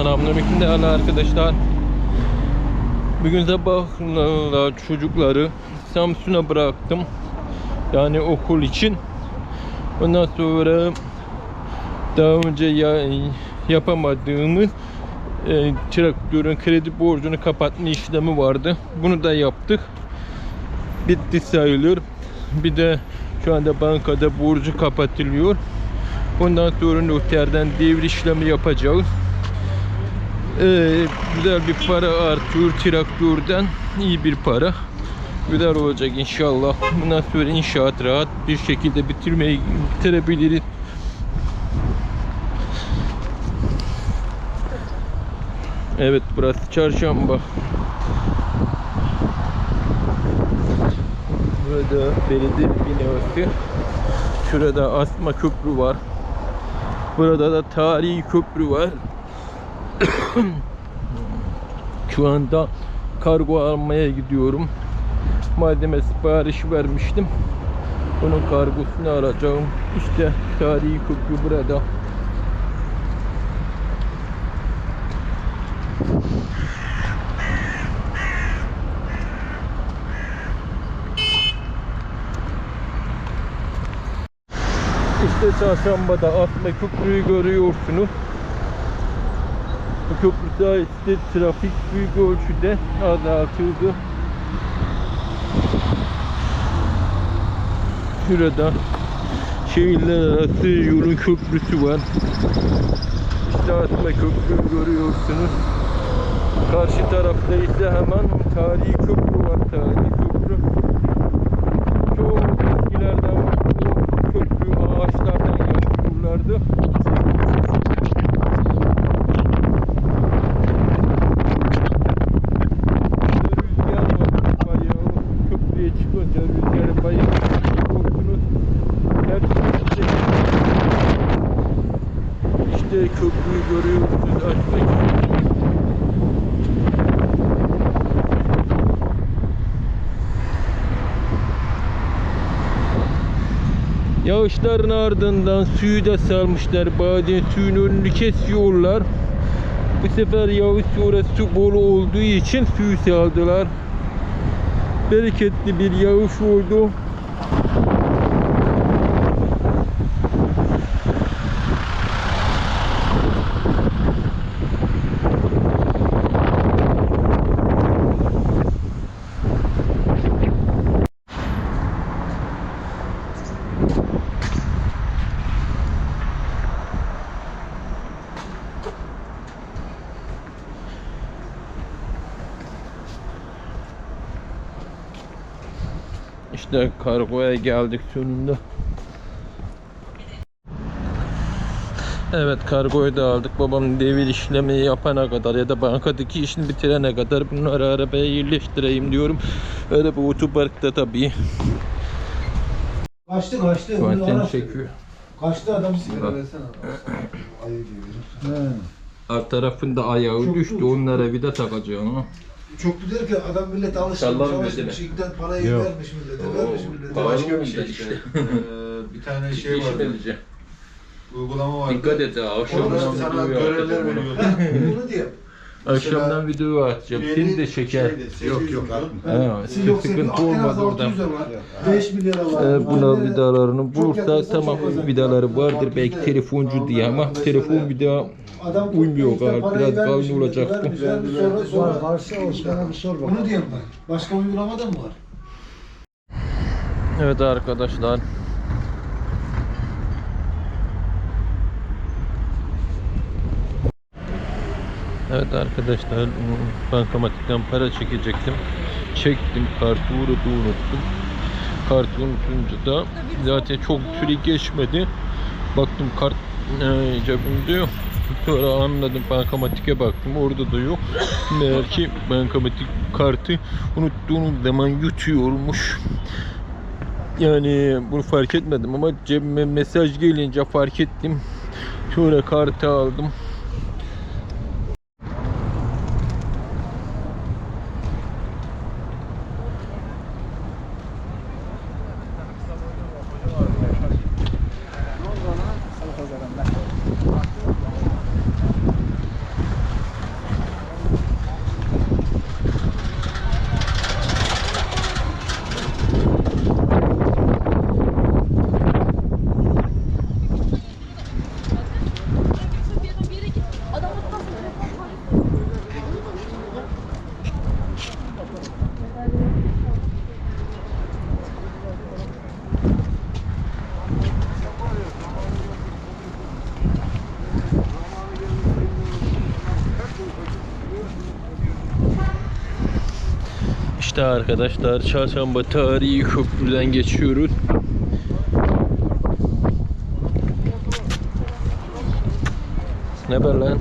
Selamünaleyküm değerli arkadaşlar. Bugün sabahla çocukları Samsun'a bıraktım. Yani okul için. Ondan sonra daha önce ya, yapamadığımız e, traktörün kredi borcunu kapatma işlemi vardı. Bunu da yaptık. Bitti sayılır. Bir de şu anda bankada borcu kapatılıyor. Ondan sonra noterden devir işlemi yapacağız. Ee, güzel bir para artıyor traktörden. iyi bir para. Güzel olacak inşallah. Bundan sonra inşaat rahat bir şekilde bitirmeyi bitirebiliriz. Evet burası çarşamba. Burada belediye binası. Şurada asma köprü var. Burada da tarihi köprü var. Şu anda kargo almaya gidiyorum. Malzeme siparişi vermiştim. Onun kargosunu alacağım. İşte tarihi köprü burada. İşte çarşambada Asma Köprü'yü görüyorsunuz. Köprü sayesinde trafik büyük ölçüde azaltıldı. Şurada şehirler arası yolun köprüsü var. İşte Asma Köprü'yü görüyorsunuz. Karşı tarafta ise hemen tarihi köprü var. Tarihi köprü. Çok eskilerden bu köprü ağaçlardan yapıyorlardı. Rüzgar var bayağı. Köprüye çıkınca rüzgarın bayağı korkunuz. Gerçekten işte köprüyü görüyorsunuz. Açmak Yağışların ardından suyu da salmışlar. Bazen suyun önünü kesiyorlar. Bu sefer yağış sonra su bol olduğu için suyu saldılar. Bereketli bir yağış oldu. İşte kargoya geldik sonunda. Evet kargoyu da aldık. Babam devir işlemi yapana kadar ya da bankadaki işini bitirene kadar bunları arabaya yerleştireyim diyorum. Araba otoparkta tabii. Kaçtı kaçtı. Zaten çekiyor. Kaçtı adam. Ayı gibi. He. Alt tarafında ayağı Çok düştü. Onlara bir de takacağım. ha. Çok güzel ki adam millet alışmış Sallar alışmış. millete. İlkten parayı Yok. vermiş millete vermiş millete. Oo, Başka bir şey işte. Ee, bir tane şey İşi vardı. vereceğim. Uygulama vardı. Dikkat et ha. Orada Akşamdan sana video görevler atacağım. veriyordu. Bunu diyor. Akşamdan video atacağım. Seni de şeker. Yok yok. Ha, Siz yoksa sıkıntı en az olmadı 600 orada. var. 5 milyara var. Ee, buna Aynen. vidalarını bulursa tamam vidaları vardır belki telefoncu diye ama telefon vida Adam uymuyor galiba, biraz millete, olacak bu. vermiş, Sonra, sonra, Varsa Osman'a bir sor bakalım. Bunu diyorum ben. Başka uygulamada mı var? Evet arkadaşlar. Evet arkadaşlar bankamatikten para çekecektim. Çektim kartı uğradı unuttum. Kartı unutunca da zaten çok süre geçmedi. Baktım kart e, cebimde yok. Sonra anladım bankamatike baktım orada da yok. Meğer ki bankamatik kartı unuttuğunuz zaman yutuyormuş. Yani bunu fark etmedim ama cebime mesaj gelince fark ettim. Sonra kartı aldım. İşte arkadaşlar Çarşamba tarihi köprüden geçiyoruz. Ne haber lan?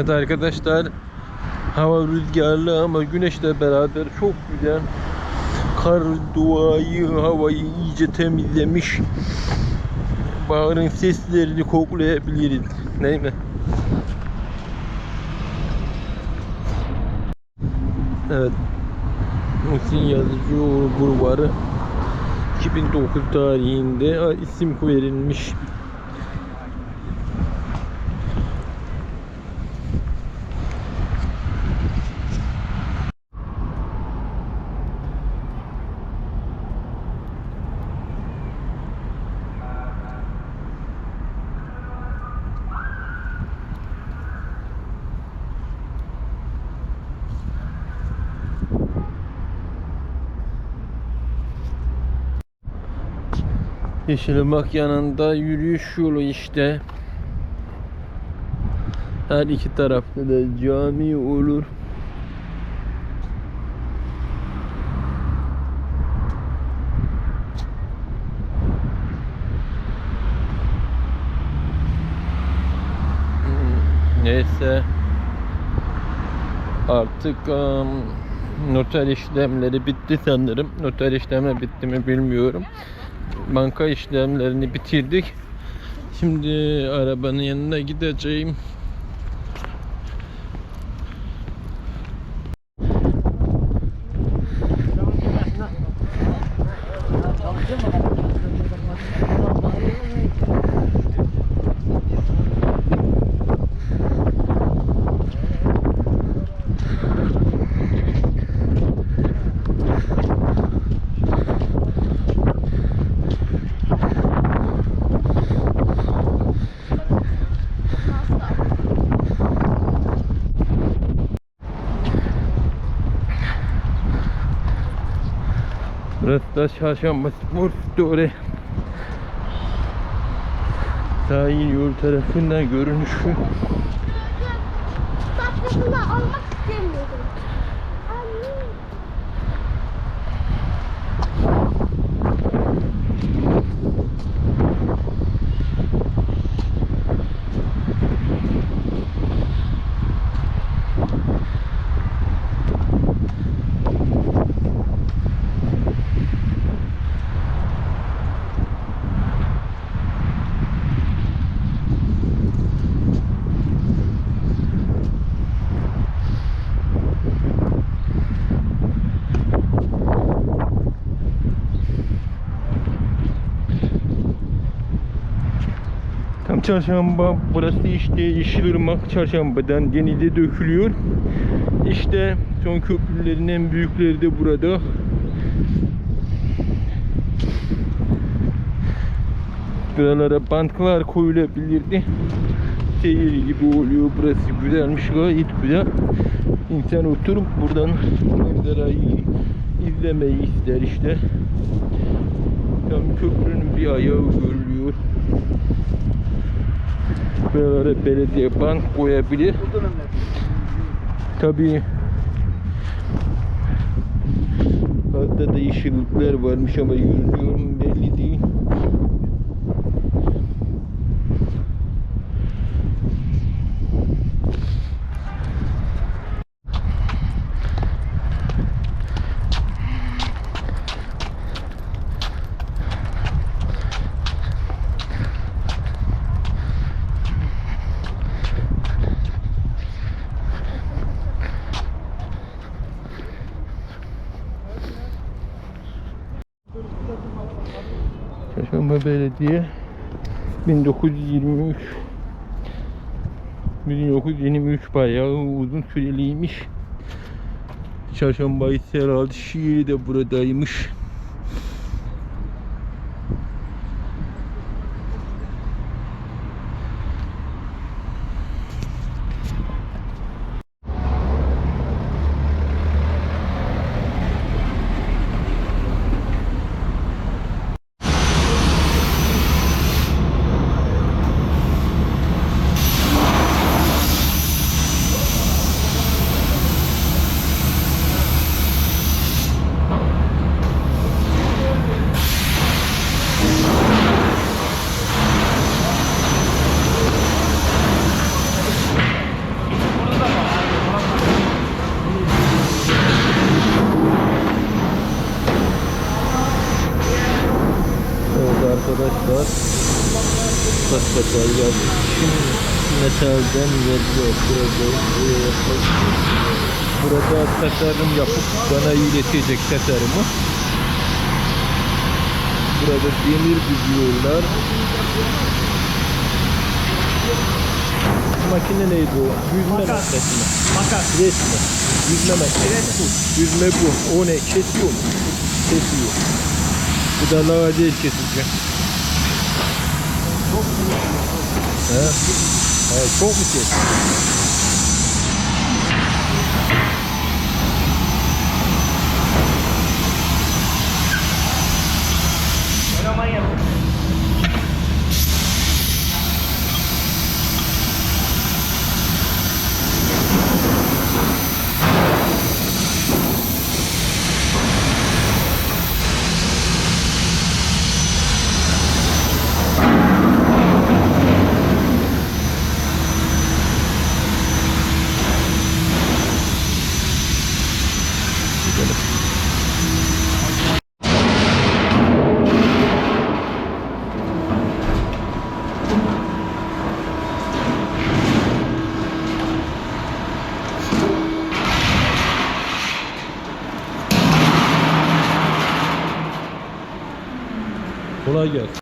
Evet arkadaşlar hava rüzgarlı ama güneşle beraber çok güzel. Kar doğayı, havayı iyice temizlemiş. Baharın seslerini koklayabiliriz. Değil mi? Evet. Muhsin Yazıcıoğlu Bulvarı 2009 tarihinde isim verilmiş. Yeşilırmak yanında yürüyüş yolu işte. Her iki tarafta da cami olur. Neyse. Artık um, noter işlemleri bitti sanırım. Noter işlemler bitti mi bilmiyorum banka işlemlerini bitirdik. Şimdi arabanın yanına gideceğim. Da Çarşamba Spor Store. Sahil yol tarafından görünüşü. Tatlısını almak istemiyorum. Çarşamba burası işte Yeşilırmak çarşambadan denize dökülüyor. İşte son köprülerin en büyükleri de burada. Buralara banklar koyulabilirdi. Şehir gibi oluyor. Burası güzelmiş gayet güzel. İnsan oturup buradan manzarayı izlemeyi ister işte. Tam köprünün bir ayağı görülüyor. Buralara belediye bank koyabilir. Tabii Altta da yeşillikler varmış ama mu belli değil. Çarşamba Belediye 1923 1923 bayağı uzun süreliymiş. Çarşamba ise herhalde şiiri de buradaymış. Evet arkadaşlar Şimdi metalden veriliyor. Burada, tasarım yapıp bana iletecek tasarımı. Burada demir büzüyorlar. Makine neydi o? Yüzme makinesi mi? Makas. Resmi. Yüzme makinesi. Yüzme bu. O ne? Kesiyor mu? Kesiyor. Bu da lava değil kesici. ja, Uh, Gelsin.